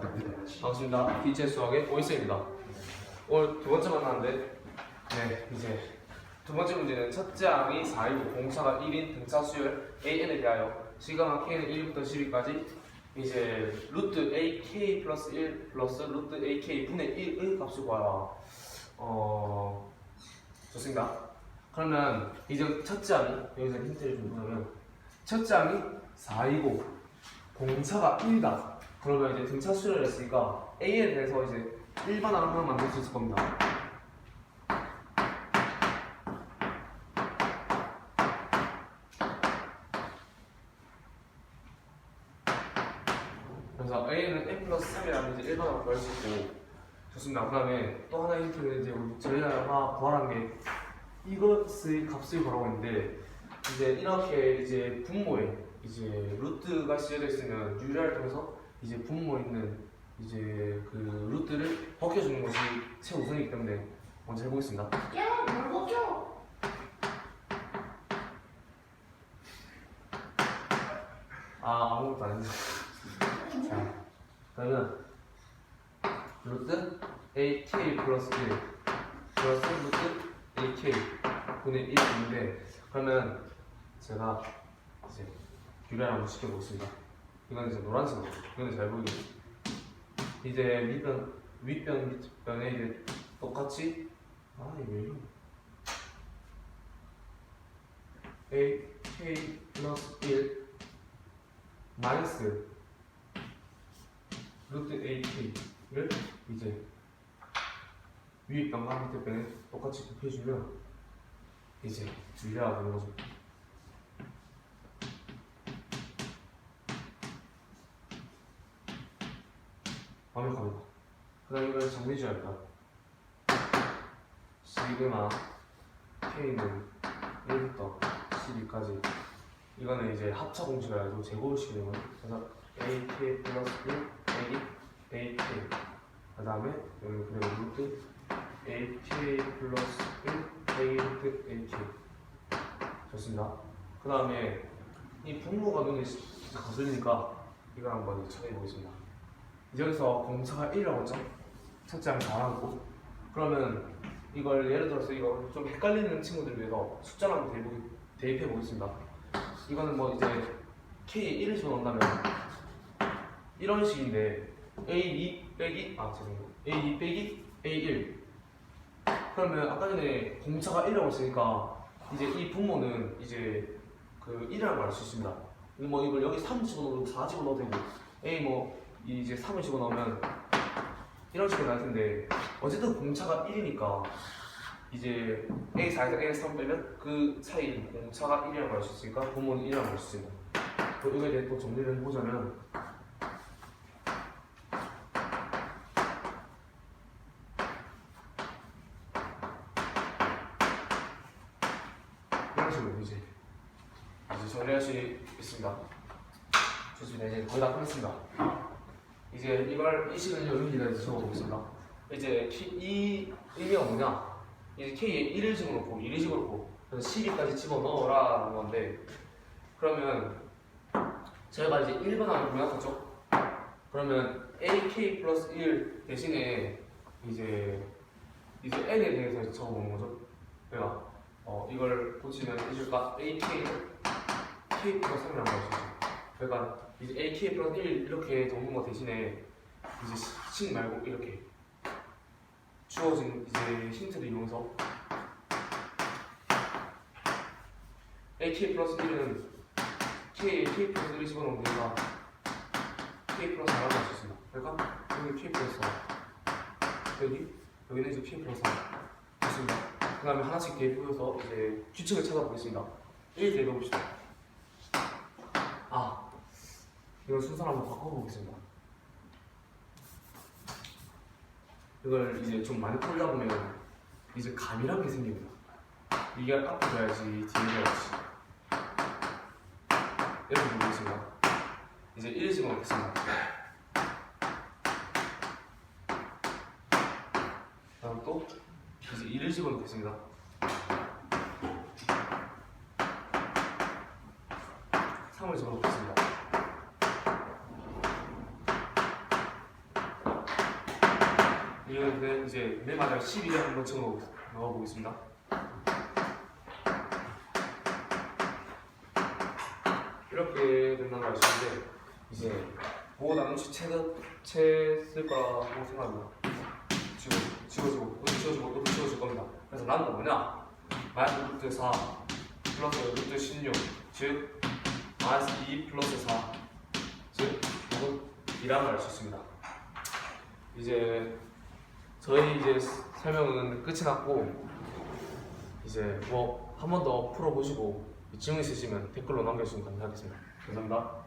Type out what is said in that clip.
반갑습니다. BJ 수학의 오이스입니다. 오늘 두 번째 만나는데, 네, 이제 두 번째 문제는 첫째 항이 4이고 공차가 1인 등차 수열 AN에 대하여 시가마 K는 1부터 10까지 이제 루트 AK 플러스 1 플러스 루트 AK 분의 1의 값을 구하라. 어, 좋습니다. 그러면 이제 첫째 항이 여기서 힌트를 좀 보자면 첫째 항이 4이고 공차가 1다. 그러면 이제 등차 수열을 했으니까 A에 대해서 이제 일반항 하나 만들 수 있을 겁니다. 그래서 A는 n 플러스 3이라는 이제 일반항을 구할 수 있고 좋습니다. 그 다음에 또 하나의 힌트는 이제 우리 저희가 구하는 게 이것의 값을 구하고 있는데 이제 이렇게 이제 분모에 이제 루트가 씌어져 있으면 유리를 통해서 이제 분모 있는 이제 그 루트를 벗겨주는 것이 최우선이기 때문에 먼저 해보겠습니다. 야, 뭘 먹여? 아 아무것도 안 했네. 자 그러면 루트 AK 플러스 1 플러스 루트 AK 분의 1인데 그러면 제가 이제 유리를 한번 시켜보겠습니다. 이건 이제 노란색으로 이건 잘 보이게 이제 밑변 윗변 밑변에 이제 똑같이 아 이게 왜 이러나 AK 플러스 1 마이너스 루트 AK를 이제 위에 변과 밑에 변에 똑같이 곱해주면 이제 유리화가 되는 거죠. 완벽합니다. 그 다음 정리해줘야 합니다. 시그마 K는 1부터 12까지 이거는 이제 합차 공식을 가지고 제곱을 시키는 거예요. 그래서 AK 플러스 1 빼기 AK 그 다음에 여기 그리고 루트 AK 플러스 1 빼기 루트 AK 좋습니다. 그 다음에 이 분모가 눈에 거슬리니까 이걸 한번 처리해 보겠습니다. 여기서 공차가 1이라고 했죠? 첫째 항 잘하고 그러면 이걸 예를 들어서 이거 좀 헷갈리는 친구들 위해서 숫자를 한번 대입, 대입해 보겠습니다. 이거는 뭐 이제 K에 1을 집어넣는다면 이런 식인데 A2 빼기 아 죄송해요 A2 빼기 A1 그러면 아까 전에 공차가 1이라고 했으니까 이제 이 분모는 이제 그 1이라고 알 수 있습니다 뭐 이걸 여기 3 집어넣어도 4 집어넣어도 되고 A 뭐 이제 3을 집어넣으면 이런 식으로 날 텐데 어쨌든 공차가 1이니까 이제 A4에서 A3 빼면 그 사이 공차가 1이라고 할 수 있으니까 분모는 1이라고 할 수 있습니다. 또 이거에 대해 또 정리를 해보자면 이런 식으로 이제 이제 정리할 수 있습니다. 좋습니다. 이제 거의 다 끝났습니다. 이제 이걸 이 의미가 이제 적어보겠습니다. 이제 키- 이 의미가 뭐냐? 이제 K에 1을 집어넣고 2를 집어넣고 그래서 12까지 집어넣어라는 건데 그러면 저희가 이제 1번하고 공약하죠? 그러면 AK 플러스 1 대신에 이제 이제 N에 대해서 적어보는 거죠. 내가 어, 이걸 고치면 해줄까? AK를 K 플러스 3이라고 할수 있죠. 그러니까 이제 AK 플러스 1 이렇게 거 대신에 이제 식 말고 이렇게 주어진 이제 힌트를 이용해서 AK 플러스 1은 K, K 플러스 1을 집어넣으면 되니까 K 플러스 4라고 할 수 있습니다. 그러니까 여기 K 플러스 4 여기 여기는 이제 K 플러스 4 됐습니다. 그 다음에 하나씩 대입해서 이제 규칙을 찾아보겠습니다. 1 대입해봅시다. 아 이걸 순서를 한번 바꿔보겠습니다. 이걸 이제 좀 많이 풀다 보면 이제 감이라는 게 생깁니다. 이게 앞에 둬야지 뒤에 둬야지. 이렇게 보겠습니다. 이제 1을 집어 넣겠습니다. 다음 또 이제 2를 집어 넣겠습니다. 3을 집어 넣겠습니다. 이거는 이제 맨 마지막 12를 한번 적어 넣어보겠습니다. 이렇게 된다는 아시는데 이제 뭐 나눈치 채쓸 거라고 생각합니다. 지워 지워지고 이것도 지워지고 이것도 지워질 겁니다. 그래서 거 뭐냐? 마이너스 루트 4 플러스 루트 16 즉 마이너스 2 플러스 4 즉 이건 2라는 알수 있습니다. 이제 저희 이제 설명은 끝이 났고 이제 뭐 한 번 더 풀어보시고 질문 있으시면 댓글로 남겨주시면 감사하겠습니다. 감사합니다.